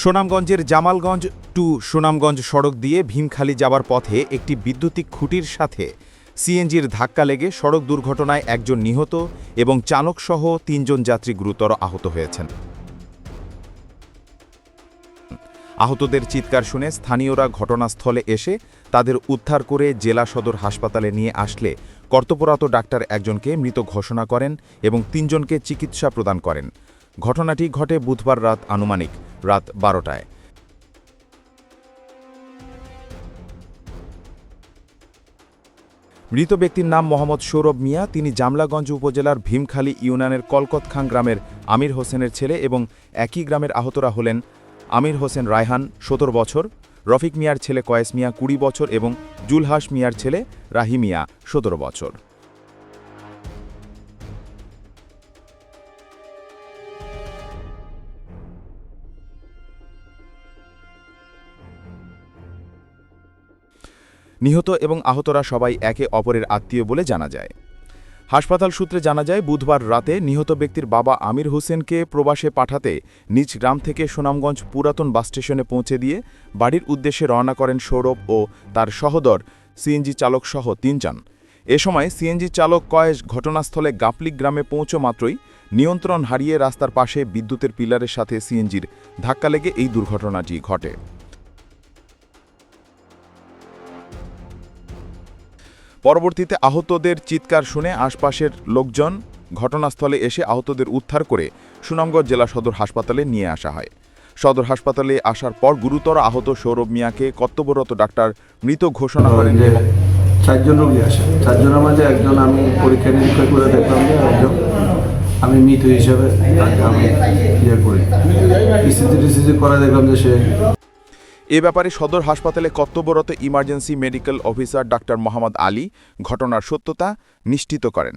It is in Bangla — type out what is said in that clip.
সুনামগঞ্জের জামালগঞ্জ টু সুনামগঞ্জ সড়ক দিয়ে ভীমখালি যাবার পথে একটি বিদ্যুতিক খুঁটির সাথে সিএনজির ধাক্কা লেগে সড়ক দুর্ঘটনায় একজন নিহত এবং চালকসহ তিনজন যাত্রী গুরুতর আহত হয়েছেন। আহতদের চিৎকার শুনে স্থানীয়রা ঘটনাস্থলে এসে তাদের উদ্ধার করে জেলা সদর হাসপাতালে নিয়ে আসলে কর্তব্যরত ডাক্তার একজনকে মৃত ঘোষণা করেন এবং তিনজনকে চিকিৎসা প্রদান করেন। ঘটনাটি ঘটে বুধবার রাত আনুমানিক রাত বারোটায়। মৃত ব্যক্তির নাম মোহাম্মদ সৌরভ মিয়া, তিনি জামলাগঞ্জ উপজেলার ভীমখালী ইউনিয়নের কলকতখান গ্রামের আমির হোসেনের ছেলে এবং একই গ্রামের আহতরা হলেন আমির হোসেন রায়হান, সতেরো বছর, রফিক মিয়ার ছেলে কয়েস মিয়া কুড়ি বছর এবং জুলহাস মিয়ার ছেলে রাহি মিয়া, সতেরো বছর। নিহত এবং আহতরা সবাই একে অপরের আত্মীয় বলে জানা যায়। হাসপাতাল সূত্রে জানা যায়, বুধবার রাতে নিহত ব্যক্তির বাবা আমির হোসেনকে প্রবাসে পাঠাতে নিজ গ্রাম থেকে সুনামগঞ্জ পুরাতন বাস স্টেশনে পৌঁছে দিয়ে বাড়ির উদ্দেশ্যে রওনা করেন সৌরভ ও তার সহদর সিএনজি চালকসহ তিনজন। এ সময় সিএনজি চালক কয়েস ঘটনাস্থলে গাপলিক গ্রামে পৌঁছ মাত্রই নিয়ন্ত্রণ হারিয়ে রাস্তার পাশে বিদ্যুতের পিলারের সাথে সিএনজির ধাক্কা লেগে এই দুর্ঘটনাটি ঘটে। পরবর্তীতে আহতদের চিৎকার শুনে আশপাশের লোকজন ঘটনাস্থলে এসে আহতদের উদ্ধার করে সুনামগঞ্জ জেলা সদর হাসপাতালে নিয়ে আসা হয়। সদর হাসপাতালে আসার পর গুরুতর আহত সৌরভ মিয়াকে কর্তব্যরত ডাক্তার মৃত ঘোষণা করেন। যে চারজন রোগী আসে চারজনের মাঝে একজন আমি পরীক্ষা নিরীক্ষা করে দেখলাম যে একজন আমি মৃত হিসাবে তাকে আমি ইয়ে করি। ইসিজি টিসিজি করে দেখলাম যে সে এ ব্যাপারে সদর হাসপাতালে কর্তব্যরত emergency medical officer doctor Mohammad Ali ঘটনার সত্যতা নিশ্চিত করেন।